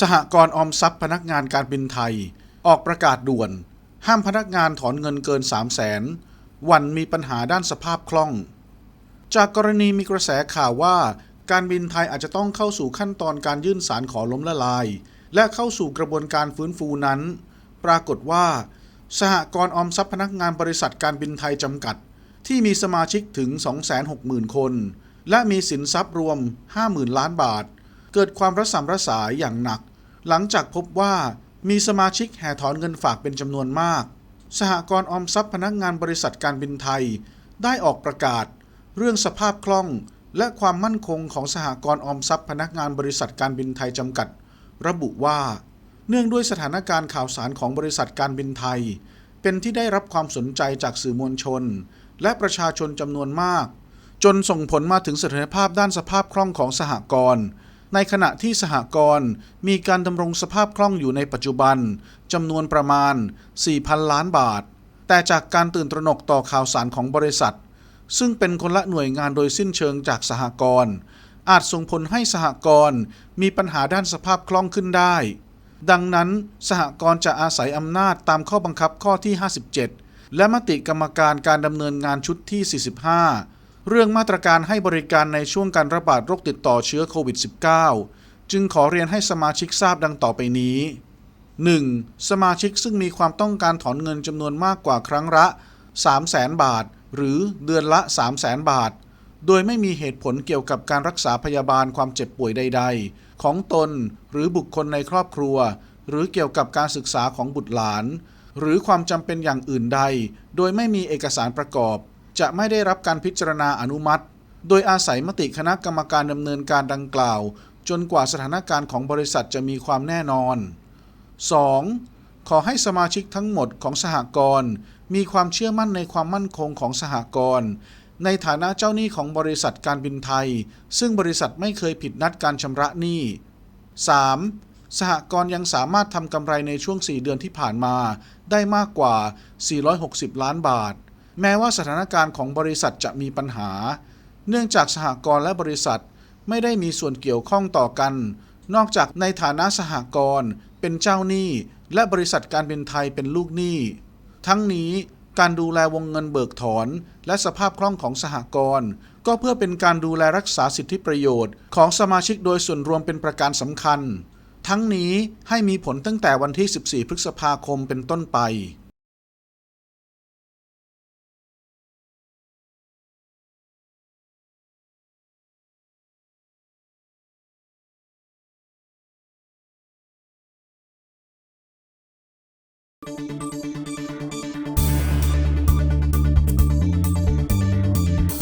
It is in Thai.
สหกรณ์ออมทรัพย์พนักงานการบินไทย ออกประกาศด่วน ห้ามพนักงานถอนเงินเกิน 3 0 0แสนวันมีปัญหาด้านสภาพคล่อง จากกรณีมีกระแสข่าวว่า การบินไทยอาจจะต้องเข้าสู่ขั้นตอนการยื่นสารขอล้มละลาย และเข้าสู่กระบวนการฟื้นฟูนั้น ปรากฏว่า สหกรณ์ออมทรัพย์พนักงานบริษัทการบินไทยจำกัด ที่มีสมาชิกถึง 260,000 คน และมีสินทรัพย์รวม 50,000 ล้านบาท เกิดความระสำระสายอย่างหนัก หลังจากพบว่ามีสมาชิกแห่ถอนเงินฝากเป็นจำนวนมาก สหกรณ์ออมทรัพย์พนักงานบริษัทการบินไทย ได้ออกประกาศ เรื่องสภาพคล่อง และความมั่นคงของสหกรณ์ออมทรัพย์พนักงานบริษัทการบินไทยจำกัด ระบุว่า เนื่องด้วยสถานการณ์ข่าวสารของบริษัทการบินไทย เป็นที่ได้รับความสนใจจากสื่อมวลชน และประชาชนจำนวนมาก จนส่งผลมาถึงสถานภาพด้านสภาพคล่องของสหกรณ์ ในขณะที่สหกรณ์มีการดำรงสภาพคล่องอยู่ในปัจจุบันจำนวนประมาณ 4,000 ล้านบาท แต่จากการตื่นตระหนกต่อข่าวสารของบริษัท ซึ่งเป็นคนละหน่วยงานโดยสิ้นเชิงจากสหกรณ์อาจส่งผลให้สหกรณ์มีปัญหาด้านสภาพคล่องขึ้นได้ ดังนั้นสหกรณ์จะอาศัยอำนาจตามข้อบังคับข้อที่ 57 และมติกรรมการการดำเนินงานชุดที่ 45 เรื่องมาตรการให้บริการในช่วงการระบาดโรคติดต่อเชื้อโควิด -19 จึงขอเรียนให้สมาชิกทราบดังต่อไปนี้ 1. สมาชิกซึ่งมีความต้องการถอนเงินจำนวนมากกว่าครั้งละ 300,000 บาท หรือเดือนละ 300,000 บาท โดยไม่มีเหตุผลเกี่ยวกับการรักษาพยาบาลความเจ็บป่วยใด ๆ ของตนหรือบุคคลในครอบครัว หรือเกี่ยวกับการศึกษาของบุตรหลาน หรือความจำเป็นอย่างอื่นใด โดยไม่มีเอกสารประกอบ จะไม่ได้รับการพิจารณาอนุมัติ โดยอาศัยมติคณะกรรมการดำเนินการดังกล่าว จนกว่าสถานการณ์ของบริษัทจะมีความแน่นอน 2. ขอให้สมาชิกทั้งหมดของสหกรณ์มีความเชื่อมั่นในความมั่นคงของสหกรณ์ในฐานะเจ้าหนี้ของบริษัทการบินไทย ซึ่งบริษัทไม่เคยผิดนัดการชำระหนี้ 3. สหกรณ์ยังสามารถทำกำไรในช่วง 4 เดือนที่ผ่านมา ได้มากกว่า 460 ล้านบาท แม้ว่าสถานการณ์ของบริษัทจะมีปัญหา เนื่องจากสหกรณ์และบริษัทไม่ได้มีส่วนเกี่ยวข้องต่อกัน นอกจากในฐานะสหกรณ์เป็นเจ้าหนี้ และบริษัทการบินไทยเป็นลูกหนี้ ทั้งนี้การดูแลวงเงินเบิกถอน และสภาพคล่องของสหกรณ์ก็เพื่อเป็นการดูแลรักษาสิทธิประโยชน์ ของสมาชิกโดยส่วนรวมเป็นประการสำคัญ ทั้งนี้ให้มีผลตั้งแต่วันที่ 14 พฤษภาคมเป็นต้นไป